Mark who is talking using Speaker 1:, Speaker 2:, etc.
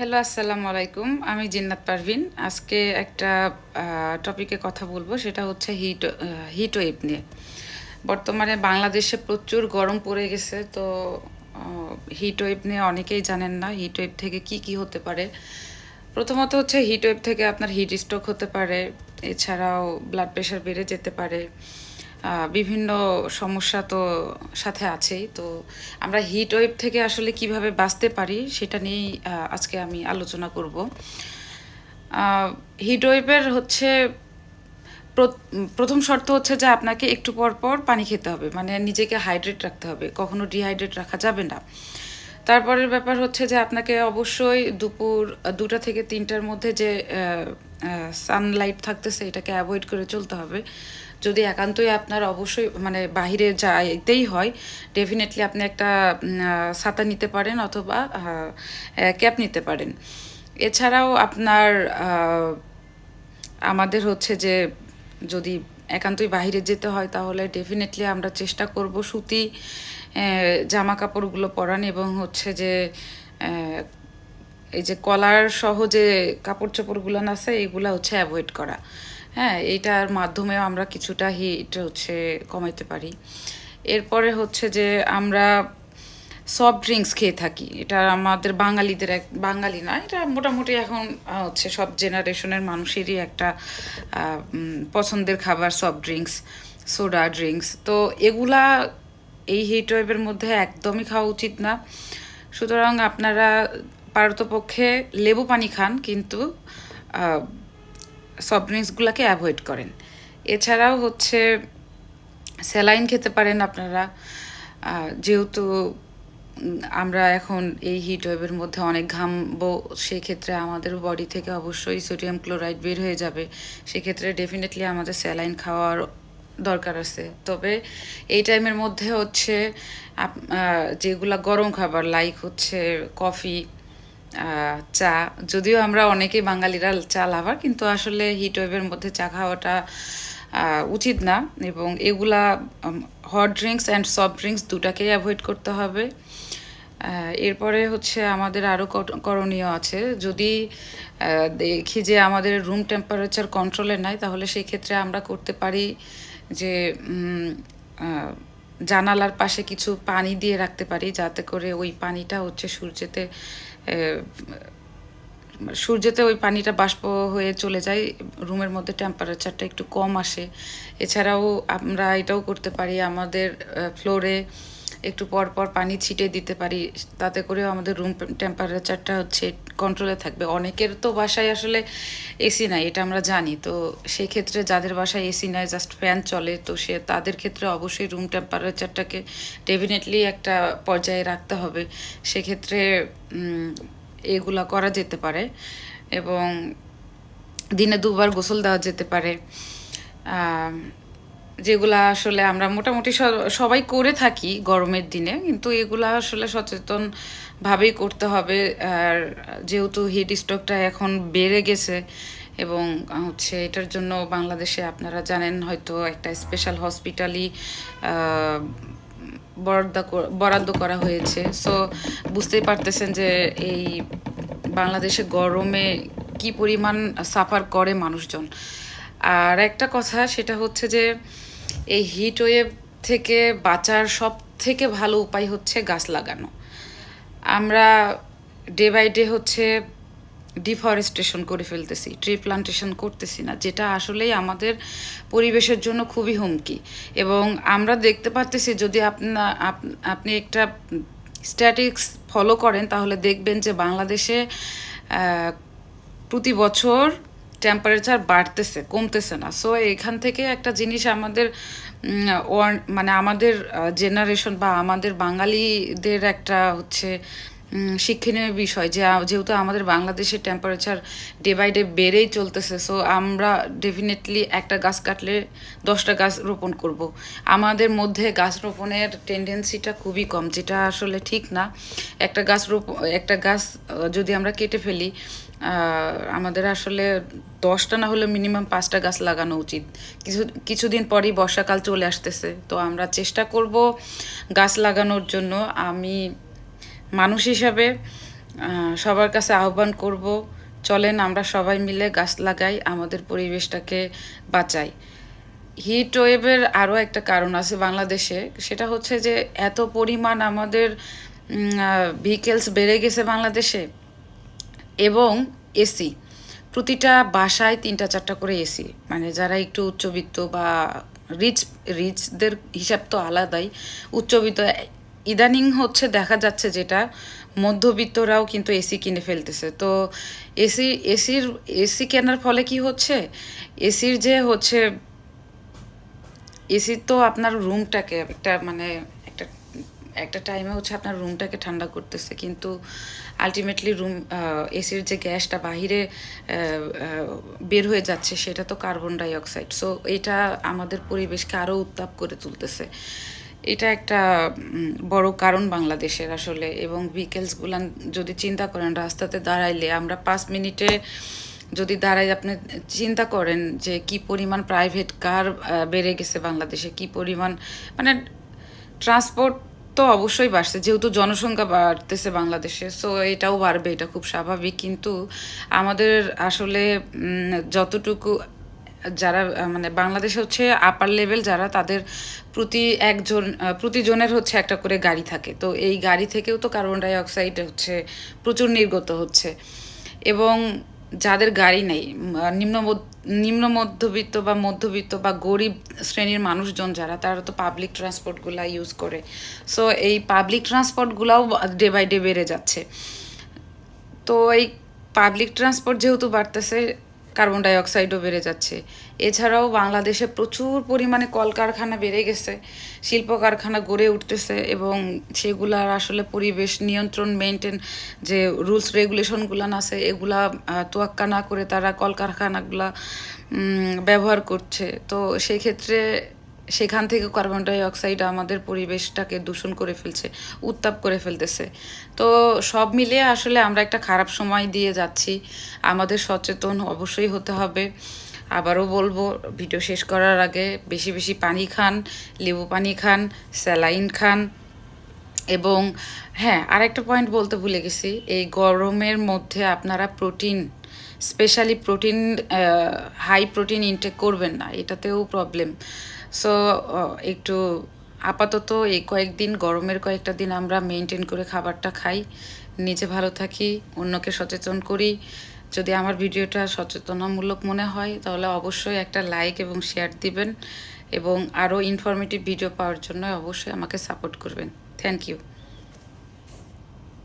Speaker 1: Hello, আসসালামু আলাইকুম। আমি জিন্নাত পারভিন। আজকে একটা টপিকে কথা বলব, সেটা হচ্ছে হিট হিট ওয়েভ নিয়ে। বর্তমানে বাংলাদেশে প্রচুর গরম পড়ে গেছে, তো হিট ওয়েভ নিয়ে অনেকেই জানেন না হিট ওয়েভ থেকে কি কি হতে পারে। প্রথমত হচ্ছে হিট ওয়েভ থেকে আপনার হিট স্ট্রোক হতে পারে, এছাড়াও ব্লাড প্রেশার বেড়ে যেতে পারে। বিভিন্ন সমস্যা তো সাথে আছেই। তো আমরা হিট ওয়েভ থেকে আসলে কীভাবে বাঁচতে পারি সেটা নিয়েই আজকে আমি আলোচনা করব। হিট ওয়েভের হচ্ছে প্র- প্রথম শর্ত হচ্ছে যে আপনাকে একটু পর পর পানি খেতে হবে মানে নিজেকে হাইড্রেট রাখতে হবে, কখনো ডিহাইড্রেট রাখা যাবে না। তারপরের ব্যাপার হচ্ছে যে আপনাকে অবশ্যই দুপুর দুটা থেকে তিনটার মধ্যে যে সানলাইট থাকতেছে এটাকে অ্যাভয়েড করে চলতে হবে। যদি একান্তই আপনার অবশ্যই মানে বাইরে যাইতেই হয় ডেফিনেটলি আপনি একটা ছাতা নিতে পারেন অথবা ক্যাপ নিতে পারেন। এছাড়াও আপনার আমাদের হচ্ছে যে যদি একান্তই বাইরে যেতে হয় তাহলে ডেফিনেটলি আমরা চেষ্টা করব সুতি জামা কাপড়গুলো পরান এবং হচ্ছে যে এই যে কলার সহ যে কাপড় চোপড়গুলো আছে, এগুলো হচ্ছে অ্যাভয়েড করা। হ্যাঁ এইটার মাধ্যমেও আমরা কিছুটা হিট হচ্ছে কমাইতে পারি। এরপরে হচ্ছে যে আমরা সফট ড্রিঙ্কস খেয়ে থাকি। এটা আমাদের বাঙালিদের এক, বাঙালি না, এটা মোটামুটি এখন হচ্ছে সব জেনারেশনের মানুষেরই একটা পছন্দের খাবার সফট ড্রিঙ্কস সোডা ড্রিঙ্কস তো এগুলা এই হিট ওয়েভের মধ্যে একদমই খাওয়া উচিত না। সুতরাং আপনারা পারতপক্ষে লেবু পানি খান, কিন্তু সফট ড্রিঙ্কসগুলোকে অ্যাভয়েড করেন। এছাড়াও হচ্ছে স্যালাইন খেতে পারেন আপনারা। যেহেতু আমরা এখন এই হিট ওয়েভের মধ্যে অনেক ঘামবো সেক্ষেত্রে আমাদের বডি থেকে অবশ্যই সোডিয়াম ক্লোরাইড বের হয়ে যাবে। সেক্ষেত্রে ডেফিনেটলি আমাদের স্যালাইন খাওয়ার দরকার আছে। তবে এই টাইমের মধ্যে হচ্ছে যেগুলা গরম খাবার লাইক হচ্ছে কফি চা, যদিও আমরা অনেকেই বাঙালিরা চা লাভার, কিন্তু আসলে হিট ওয়েভের মধ্যে চা খাওয়াটা উচিত না। এবং এগুলা hot drinks and soft drinks দুটাকেই avoid করতে হবে। এরপরে হচ্ছে আমাদের আরও করণীয় আছে। যদি দেখি যে আমাদের রুম টেম্পারেচার কন্ট্রোলে নাই, তাহলে সেই ক্ষেত্রে আমরা করতে পারি যে জানালার পাশে কিছু পানি দিয়ে রাখতে পারি, যাতে করে ওই পানিটা হচ্ছে সূর্যেতে সূর্যতে ওই পানিটা বাষ্প হয়ে চলে যায়, রুমের মধ্যে টেম্পারেচারটা একটু কম আসে। এছাড়াও আমরা এটাও করতে পারি আমাদের ফ্লোরে একটু পর পর পানি ছিটে দিতে পারি, তাতে করেও আমাদের রুম টেম্পারেচারটা হচ্ছে কন্ট্রোলে থাকবে। অনেকের তো বাসায় আসলে এসি নাই, এটা আমরা জানি। তো সেই ক্ষেত্রে যাদের বাসায় এসি নাই জাস্ট ফ্যান চলে, তো সে তাদের ক্ষেত্রে অবশ্যই রুম টেম্পারেচারটাকে ডেফিনেটলি একটা পর্যায়ে রাখতে হবে। সেক্ষেত্রে এগুলা করা যেতে পারে এবং দিনে দুবার গোসল দেওয়া যেতে পারে। যেগুলা আসলে আমরা মোটামুটি সবাই করে থাকি গরমের দিনে, কিন্তু এগুলা আসলে সচেতন ভাবেই করতে হবে। আর যেহেতু হিট স্ট্রোকটা এখন বেড়ে গেছে এবং হচ্ছে এটার জন্য বাংলাদেশে আপনারা জানেন হয়তো একটা স্পেশাল হসপিটালই বরাদ্দ বরাদ্দ করা হয়েছে। সো বুঝতেই পারতেছেন যে এই বাংলাদেশে গরমে কি পরিমাণ সাফার করে মানুষজন। আর একটা কথা সেটা হচ্ছে যে এই হিট ওয়েভ থেকে বাঁচার সব থেকে ভালো উপায় হচ্ছে গাছ লাগানো। আমরা ডে বাই ডে হচ্ছে ডিফরেস্টেশন করে ফেলতেছি ট্রি প্লান্টেশন করতেছি না, যেটা আসলেই আমাদের পরিবেশের জন্য খুবই হুমকি। এবং আমরা দেখতে পারতেছি যদি আপনা, আপ- আপনি একটা স্ট্যাটিক্স ফলো করেন, তাহলে দেখবেন যে বাংলাদেশে প্রতি বছর টেম্পারেচার বাড়তেছে, কমতেছে না। সো এখান থেকে একটা জিনিস আমাদের মানে আমাদের জেনারেশন বা আমাদের বাঙালিদের একটা হচ্ছে শিক্ষণীয় বিষয় যে যেহেতু আমাদের বাংলাদেশের টেম্পারেচার ডে বাই ডে বেড়েই চলতেছে সো আমরা ডেফিনেটলি একটা গাছ কাটলে দশটা গাছ রোপণ করব। আমাদের মধ্যে গাছ রোপণের টেন্ডেন্সিটা খুবই কম, যেটা আসলে ঠিক না। একটা গাছ রোপ একটা গাছ যদি আমরা কেটে ফেলি আমাদের আসলে দশটা না হলে মিনিমাম পাঁচটা গাছ লাগানো উচিত। কিছু কিছুদিন পরেই বর্ষাকাল চলে আসতেছে, তো আমরা চেষ্টা করব গাছ লাগানোর জন্য। আমি মানুষ হিসাবে সবার কাছে আহ্বান করব, চলেন আমরা সবাই মিলে গাছ লাগাই, আমাদের পরিবেশটাকে বাঁচাই। হিট ওয়েভের আরও একটা কারণ আছে বাংলাদেশে, সেটা হচ্ছে যে এত পরিমাণ আমাদের ভেহিকেলস বেড়ে গেছে বাংলাদেশে এবং এসি, প্রতিটা বাসায় তিনটা চারটা করে এসি। মানে যারা একটু উচ্চবিত্ত বা রিচ রিচদের হিসাব তো আলাদাই, উচ্চবিত্ত ইদানিং হচ্ছে দেখা যাচ্ছে যেটা, মধ্যবিত্তরাও কিন্তু এসি কিনে ফেলতেছে। তো এসি, এসির, এসি কেনার ফলে কি হচ্ছে? এসির যে হচ্ছে, এসি তো আপনার রুমটাকে একটা মানে একটা একটা টাইমে হচ্ছে আপনার রুমটাকে ঠান্ডা করতেছে। কিন্তু আলটিমেটলি রুম এসির যে গ্যাসটা বাহিরে বের হয়ে যাচ্ছে, সেটা তো কার্বন ডাই অক্সাইড সো এটা আমাদের পরিবেশকে আরও উত্তাপ করে তুলতেছে। এটা একটা বড় কারণ বাংলাদেশের আসলে এবং ভিকেলসগুলান যদি চিন্তা করেন, রাস্তাতে দাঁড়াইলে আমরা পাঁচ মিনিটে যদি দাঁড়াই, আপনি চিন্তা করেন যে কি পরিমাণ প্রাইভেট কার বেড়ে গেছে বাংলাদেশে, কি পরিমাণ মানে ট্রান্সপোর্ট তো অবশ্যই বাড়ছে, যেহেতু জনসংখ্যা বাড়তেছে বাংলাদেশে সো এটাও বাড়বে, এটা খুব স্বাভাবিক। কিন্তু আমাদের আসলে যতটুকু যারা মানে বাংলাদেশে হচ্ছে আপার লেভেল যারা, তাদের প্রতি একজন প্রতিজনের হচ্ছে একটা করে গাড়ি থাকে। তো এই গাড়ি থেকেও তো কার্বন ডাই অক্সাইড হচ্ছে প্রচুর নির্গত হচ্ছে। এবং যাদের গাড়ি নেই নিম্ন নিম্ন মধ্যবিত্ত বা মধ্যবিত্ত বা গরিব শ্রেণির মানুষজন যারা, তারা তো পাবলিক ট্রান্সপোর্টগুলা ইউজ করে। সো এই পাবলিক ট্রান্সপোর্টগুলাও ডে বাই ডে বেড়ে যাচ্ছে। তো এই পাবলিক ট্রান্সপোর্ট যেহেতু বাড়তেছে কার্বন ডাইঅক্সাইডও বেড়ে যাচ্ছে। এছাড়াও বাংলাদেশে প্রচুর পরিমাণে কলকারখানা বেড়ে গেছে শিল্প কারখানা গড়ে উঠতেছে এবং সেগুলার আসলে পরিবেশ নিয়ন্ত্রণ মেনটেন যে রুলস রেগুলেশনগুলান আছে, এগুলা তোয়াক্কা না করে তারা কলকারখানাগুলা ব্যবহার করছে। তো সেই ক্ষেত্রে সেখান থেকে কার্বন ডাই অক্সাইড আমাদের পরিবেশটাকে দূষণ করে ফেলছে, উত্তাপ করে ফেলতেছে। তো সব মিলিয়ে আসলে আমরা একটা খারাপ সময় দিয়ে যাচ্ছি। আমাদের সচেতন অবশ্যই হতে হবে। আবারও বলব, ভিডিও শেষ করার আগে বেশি বেশি পানি খান, লেবু পানি খান, স্যালাইন খান। এবং হ্যাঁ আরেকটা পয়েন্ট বলতে ভুলে গেছি, এই গরমের মধ্যে আপনারা protein specially protein high protein intake করবেন না, এটাতেও প্রবলেম সো একটু আপাতত এই কয়েকদিন, গরমের কয়েকটা দিন আমরা মেনটেন করে খাবারটা খাই। নিজে ভালো থাকি, অন্যকে সচেতন করি। যদি আমার ভিডিওটা সচেতনামূলক মনে হয়, তাহলে অবশ্যই একটা লাইক এবং শেয়ার দিবেন এবং আরও ইনফরমেটিভ ভিডিও পাওয়ার জন্য অবশ্যই আমাকে সাপোর্ট করবেন। Thank you